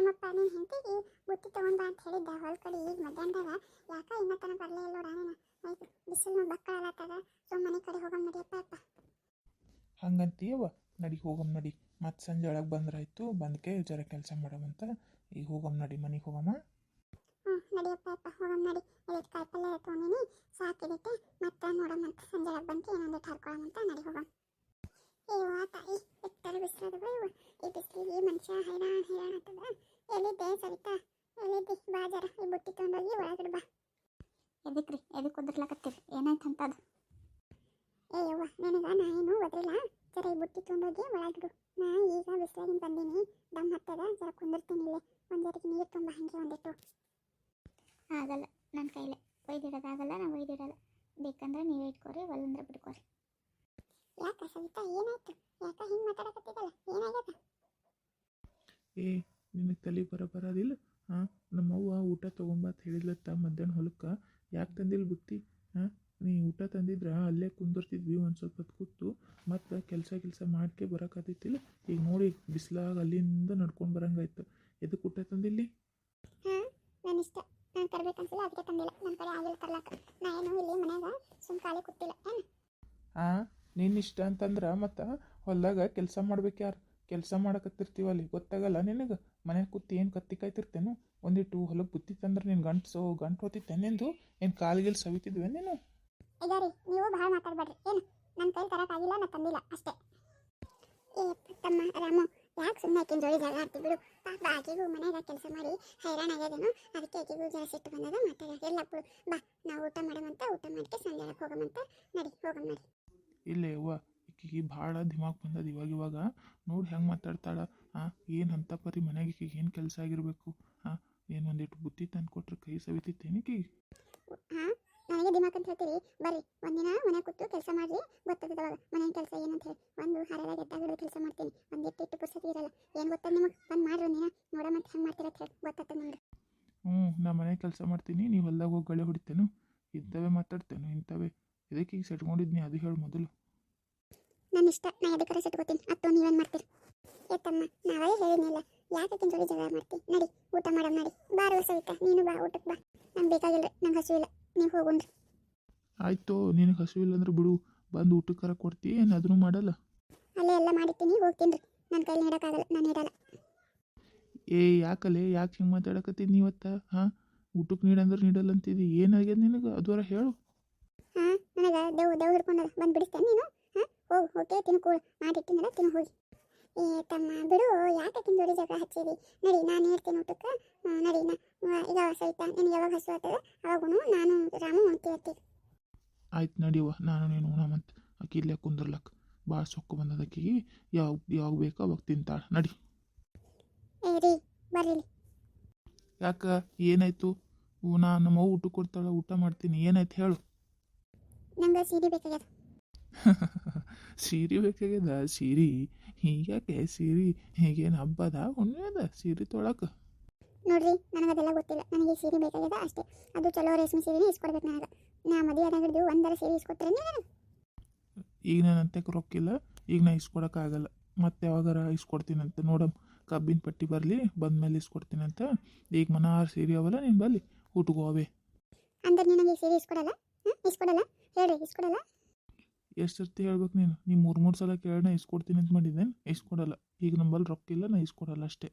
ರಾಮಪ್ಪ ನಿನ್ನ ಹೆಂಡತಿಗೆ ಬುತ್ತಿ ತಗೊಂಡ್ ಬಾ ಅಂತ ಹೇಳಿದ್ದ ಹೊಲ ಕಡೆ ಈಗ ಮಧ್ಯಾಹ್ನದಾಗ. ಯಾಕ ಇನ್ನ ತನ ಬರಲೇ ಇಲ್ಲ ರಾಣಿನ ಆಯ್ತು ಬಿಸಿಲು ಬಕ್ಕಳಾಗತ್ತದ ಸೊ ಮನೆ ಕಡೆ ಹೋಗಮ್ ನಡಿಯಪ್ಪ ಅಪ್ಪ ಹಂಗಂತೀಯವ ನಡಿ ಹೋಗಮ್ ನಡಿ. ಮತ್ತೆ ಸಂಜೆ ಒಳಗೆ ಬಂದ್ರಾಯ್ತು ಬಂದಕ್ಕೆ ಜರ ಕೆಲಸ ಮಾಡವಂತ ಈಗ ಹೋಗಮ್ ನಡಿ ಮನೆಗೆ ಹೋಗಮ್ಮ ಹ್ಞೂ ನಡಿಯಪ್ಪ ಅಪ್ಪ ಹೋಗಮ್ ನಡಿ. ಎಲ್ಲ ಕಾಯಿಪಲ್ಲೆ ತೊಗೊಂಡಿನಿ ಸಾಕಿದೈತೆ ಮತ್ತೆ ನೋಡಮ್ಮ ಸಂಜೆ ಒಳಗೆ ಬಂದು ಏನೊಂದಿಟ್ಟು ಹರ್ಕೊಳಮಂತ ನಡಿ ಹೋಗಮ್. ಅಯ್ಯೋ ತಾಯಿ ಎತ್ತರ ಬಿಸಿಲದ ಈ ಬಿಸಿಲಿಗೆ ಮನುಷ್ಯ ಹೈರಾಣ ಹೈರಾಣ. ಎಲ್ಲಿದ್ದೆ ಸವಿತಾ? ಎಲ್ಲಿದ್ದಿ? ಬಾ ಈ ಬುಟ್ಟಿ ತೊಗೊಂಡೋಗಿ ಒಳಗಡೆ ಬಾ. ಎದಕ್ರಿ? ಎದಕ್ಕೆ ಒದರ್ಲಾಕತ್ತೀರಿ ಏನಾಯ್ತು ಅಂತದು ಏ ಯವ್ವ, ನನಗ ನಾ ಏನು ಒದ್ರಿಲ್ಲ. ಜರ ಈ ಬುಟ್ಟಿ ತೊಗೊಂಡೋಗಿ ಒಳಗಿಡು ನಾ ಈಗ ಬಿಸಿಲಾಗಿನ ಬಂದೀನಿ. ದಮ್ ಹತ್ತದ, ಜರ ಕುಂದಿರ್ತೀನಿ ಇಲ್ಲೇ. ಒಂದು ನೀರು ತುಂಬ ಹಂಗೆ ಒಂದಿಟ್ಟು. ಆಗಲ್ಲ ನನ್ನ ಕೈಲೇ. ಒಯ್ದಿಡೋದಾಗಲ್ಲ ನಾ ಒಯ್ದಿಡಲ್ಲ. ಬೇಕಂದ್ರೆ ನೀವೇ ಇಟ್ಕೋರಿ, ಒಲ್ಲಂದ್ರೆ ಬಿಡ್ಕೊರಿ ಯಾಕ ಸವಿತಾ, ಏನಾಯ್ತು? ಯಾಕ ಹಿಂಗೆ ಮಾತಾಡಕತ್ತಿದ್ದಲ್ಲ ಏನಾಗ್ಯದ? ನಿನಗೆ ತಲೆ ಬರ ಬರೋದಿಲ್ಲ. ಹಾಂ ನಮ್ಮವ್ವ ಊಟ ತೊಗೊಂಬತ್ ಹೇಳಿದ್ಲತ್ತ ಮಧ್ಯಾಹ್ನ ಹೊಲಕ್ಕೆ. ಯಾಕೆ ತಂದಿಲ್ಲ ಬುತ್ತಿ? ಹಾಂ ನೀ ಊಟ ತಂದಿದ್ರೆ ಅಲ್ಲೇ ಕುಂದಿರ್ತಿದ್ವಿ ಒಂದು ಸ್ವಲ್ಪ ಹೊತ್ತು ಕೂತು ಮತ್ತು ಕೆಲಸ ಕೆಲಸ ಮಾಡ್ಕೆ ಬರೋಕ್ಕಾದಿತ್ತಿಲ್ಲ ಈಗ ನೋಡಿ ಬಿಸಿಲಾಗ ಅಲ್ಲಿಂದ ನಡ್ಕೊಂಡು ಬರಂಗಾಯ್ತು. ಎದಕ್ಕೆ ಊಟ ತಂದಿಲ್ಲಿ? ಇಷ್ಟ ನಾನು ಅದಕ್ಕೆ ತಂದಿಲ್ಲ. ನನ್ನ ಕಡೆ ಆಗಿಲ್ಲ ತರ್ಲಾಕ. ನಾ ಏನು ಇಲ್ಲಿ ಮನ್ಯಾಗ ಸುಮ್ ಖಾಲಿ ಕೂತಿಲ್ಲ ಏನು? ಹಾಂ ನಿನ್ನ ಇಷ್ಟ ಅಂತಂದ್ರೆ ಮತ್ತು ಹೊಲ್ದಾಗ ಕೆಲಸ ಮಾಡ್ಬೇಕು ಯಾರು? ಕೆಲಸ ಮಾಡಕತ್ತಿರ್ತೀವಲ್ಲಿ ಗೊತ್ತಾಗಲ್ಲ. ನಿನಗೆ ಮನೆ ಕೂತಿ ಏನು ಕತ್ತಿ ಕಾಯ್ತಿರ್ತೇನು? ಒಂದಿಟ್ಟು ಹೊಲಕ್ಕೆ ಬುತ್ತಿ ತಂದ್ರೆ ನಿನ್ನ ಗಂಟು ಗಂಟು ಹೊತ್ತಿತ್ತೇನೆಂದು ಏನು ಕಾಲ್ಗಿಲ್ ಸವಿತಿದ್ವೆ ನೀನು ಈಗ ರೀ ನೀವು ಭಾಳ ಮಾತಾಡ್ಬೇಡ್ರಿ. ಏನು ನನ್ನ ಕೈಲಿ ತರಕ್ಕಾಗಿಲ್ಲ ನಾ ತಂದಿಲ್ಲ ಅಷ್ಟೇ. ಏ ತಮ್ಮ ರಾಮು ಯಾಕೆ ಸುಮ್ಮನೆ ಆಕಿನ ಜೋಡಿ ಜಗಳ ಆಡ್ತಿ ಬಿಡು? ಪಾಪ ಆಕೆಗೂ ಮನ್ಯಾಗ ಕೆಲಸ ಮಾಡಿ ಹೈರಾಣ ಆಗ್ಯದೇನು? ಅದಕ್ಕೆ ಆಕೆಗೂ ಜರ ಸಿಟ್ಟು ಬಂದದ ಮಾತಾಡ ಬಿಡು. ಬಾ ನಾವು ಊಟ ಮಾಡಮಂತ ಊಟ ಮಾಡ್ಕೆ ಸಂಜೆ ಒಳಗೆ ಹೋಗಮಂತ ನಡಿ ಹೋಗಮ್ ನಡಿ. ಇಲ್ಲೇ ಈಕಿಗೆ ಭಾಳ ದಿಮಾಕ್ ಬಂದದ ಇವಾಗ ಇವಾಗ. ನೋಡಿ ಹೆಂಗೆ ಮಾತಾಡ್ತಾಳ. ಆ ಏನು ಅಂತ ಪರಿ ಮನೆಗೆ ಈಕಿಗೆ ಏನು ಕೆಲಸ ಆಗಿರಬೇಕು? ಹಾಂ ಏನು ಒಂದಿಟ್ಟು ಬುತ್ತಿ ತಂದು ಕೊಟ್ರೆ ಕೈ ಸವಿತಿತ್ತೇನು ಈಕಿಗೆ ಹಾಂ ನನಗೆ ದಿಮಾಕ್ ಅಂತ ಹೇಳ್ತೀರಿ? ಬರ್ರಿ ಒಂದಿನ ಮನೆ ಕೂತು ಕೆಲಸ ಮಾಡ್ರಿ. ಗೊತ್ತದ ಅವಾಗ ಮನೆ ಕೆಲಸ ಏನಂತ ಹೇಳಿ. ಒಂದು ಹರದಾಗ ಎದ್ದಾಗಿಡೋ ಕೆಲಸ ಮಾಡ್ತೀನಿ. ಒಂದು ಇಟ್ಟು ಇಟ್ಟು ಪುಸ್ತಕ ಇರಲ್ಲ. ಏನು ಗೊತ್ತದ ನಿಮಗೆ? ಬಂದು ಮಾಡ್ರಿ ಒಂದಿನ. ನೋಡ ಮತ್ತೆ ಹೆಂಗೆ ಮಾಡ್ತೀರ ಅಂತ ಹೇಳಿ. ಗೊತ್ತಾಗ್ತದೆ ನಿಮ್ಗೆ ಹ್ಞೂ ನಾ ಮನೆ ಕೆಲಸ ಮಾಡ್ತೀನಿ. ನೀವು ಹೊಲ್ದಾಗ ಹೋಗಿ ಗಳೆ ಹೊಡಿತೇನು. ಇಂಥವೇ ಮಾತಾಡ್ತೇನು ಇಂಥವೇ. ಇದಕ್ಕೆ ಈಗ ಸೆಟ್ಕೊಂಡಿದ್ನಿ ಅದು ಹೇಳು ಮೊದಲು. ನನ್ನ ಇಷ್ಟ. ನಾ ಎದಕ್ಕರ ಸಿಟ್ಕೋತೀನಿ ಅತ್ತು ನೀವೇನು ಮಾಡ್ತೀರಿ? ಏತಮ್ಮ ನಾವೇ ಹೇಳಿದ್ನಿಲ್ಲ. ಯಾಕೆ ಆಕಿನ್ ಜೋಡಿ ಜಗಳ ಮಾಡ್ತಿ? ನಡಿ ಊಟ ಮಾಡೋಣ ನಡಿ. ಬಾರೋ ಸವಿತ ನೀನು ಬಾ ಊಟಕ್ಕೆ ಬಾ. ನಂಗೆ ಬೇಕಾಗಿಲ್ಲ ನಂಗೆ ಹಸಿವಿಲ್ಲ ನೀವು ಹೋಗುಣ್ರಿ ಆಯಿತು ನಿನಗೆ ಹಸಿವಿಲ್ಲ ಅಂದ್ರೆ ಬಿಡು. ಬಂದು ಊಟಕ್ಕೆ ಕರೆ ಕೊಡ್ತಿ ಏನು ಅದನ್ನು ಮಾಡಲ್ಲ. ಅಲ್ಲೇ ಎಲ್ಲ ಮಾಡಿರ್ತೀನಿ ಹೋಗ್ತೀನಿ ರೀ. ನನ್ನ ಕೈಲಿ ನೀಡೋಕ್ಕಾಗಲ್ಲ ನಾನು ಇಡಲ್ಲ ಏ ಯಾಕಲೇ? ಯಾಕೆ ಹಿಂಗೆ ಮಾತಾಡಕತ್ತಿದ್ ಇವತ್ತ ಹಾಂ? ಊಟಕ್ಕೆ ನೀಡಂದ್ರೆ ನೀಡಲ್ಲ ಅಂತಿದ್ದಿ ಏನಾಗ್ಯದ ನಿನಗೆ? ಅದರ ಹೇಳು. ಹಾಂ ನನಗೆ ದೇವ್ ದೇವ್ ಹಿಡ್ಕೊಂಡದ ಬಂದು ಬಿಡಿಸ್ತೇನೆ ನೀನು? ಹೋಗು ಓಕೆ ತಿನ್ನು ಕೂಳು ಮಾಡಿಟ್ಟಿನಲ್ಲ ತಿನ್ನು ಹೋಗಿ ಏ ತಮ್ಮ ಬಿಡು ಯಾಕೆ ಆಕಿನ್ ಜೋಡಿ ಜಗಳ ಹಚ್ಚಿದಿ? ನಡಿ ನಾನು ಹೇಳ್ತೀನಿ ಊಟಕ್ಕೆ. ನಡಿ ನಾ ಈಗ ಸಹಿತ ನಿನಗೆ ಯಾವಾಗ ಹಸು ಆಗ್ತದೆ ಅವಾಗೂ ನಾನು ರಾಮು ಉಣ್ತೀವಿ ಆಯ್ತು ನಡಿಯವ್ವ ನಾನು ನೀನು ಉಣಮಂತ ಆಕಿ ಇಲ್ಲೇ ಕುಂದ್ರಲಕ್ಕ ಭಾಳ ಸೊಕ್ಕು ಬಂದದ ಆಕಿಗೆ. ಯಾವಾಗ ಯಾವಾಗ ಬೇಕೋ ಅವಾಗ ತಿಂತಾಳೆ. ನಡಿ. ಏರಿ ರೀ ಬರ್ರಿ. ಯಾಕೆ? ಏನಾಯ್ತು? ನಾ ನಮ್ಮವ್ವ ಊಟ ಕೊಡ್ತಾಳೆ ಊಟ ಮಾಡ್ತೀನಿ. ಏನಾಯ್ತು ಹೇಳು. ನಂಗೆ ಸೀರೆ ಬೇಕಾಗ್ಯದ. ಸೀರೆ ಬೇಕಾಗ್ಯದ ಸೀರೆ ಹೀಗ್ಯಾಕೆ ಸೀರೆ ಹೀಗೇನು ಹಬ್ಬದ ಹುಣ್ಣೆ ಅದ ಸೀರೆ ತೊಳಕ. ನೋಡ್ರಿ ನನಗೆ ಅದೆಲ್ಲ ಗೊತ್ತಿಲ್ಲ. ನನಗೆ ಸೀರೆ ಬೇಕಾಗ್ಯದ ಅಷ್ಟೇ. ಅದು ಚಲೋ ರೇಷ್ಮೆ ಸೀರೆನೇ ಇಸ್ಕೊಡ್ಬೇಕು ನನಗೆ. ನಾ ಮದುವೆ ಆದಾಗ ಹಿಡಿದು ಒಂದರ ಸೀರೆ ನೀವು ನನಗೆ ಈಗ ನಾನು ಅಂತಕ್ಕೆ ರೊಕ್ಕಿಲ್ಲ. ಈಗ ನಾ ಇಸ್ಕೊಡೋಕ್ಕಾಗಲ್ಲ. ಮತ್ತೆ ಯಾವಾಗಾರ ಇಸ್ಕೊಡ್ತೀನಂತ ನೋಡಮ್. ಕಬ್ಬಿನ ಪಟ್ಟಿ ಬರಲಿ ಇಸ್ಕೊಡ್ತೀನಿ ಅಂತ ಈಗ ಮನಾರ್ ಸೀರೆ ಅವಲ್ಲ ನೀನು ಬಲ್ಲಿ ಊಟಕ್ಕೆ ಅಂದ್ರೆ ಅಂದ್ರೆ ನನಗೆ ಸೀರೆ ಇಸ್ಕೊಡಲ್ಲ? ಇಸ್ಕೊಡಲ್ಲ? ಹೇಳ್ರಿ ಇಸ್ಕೊಡಲ್ಲ? ಎಷ್ಟು ಸರ್ತಿ ಹೇಳ್ಬೇಕು ನೀನು? ನೀ ಮೂರು ಮೂರು ಸಲ ಕೇಳೋಣ ಇಸ್ಕೊಡ್ತೀನಿ ಅಂತ ಮಾಡಿದ್ದೇನೆ ಇಸ್ಕೊಡಲ್ಲ ಈಗ ನಂಬಲ್ಲಿ ರೊಕ್ಕಿಲ್ಲ ನಾ ಇಸ್ಕೊಡಲ್ಲ ಅಷ್ಟೇ.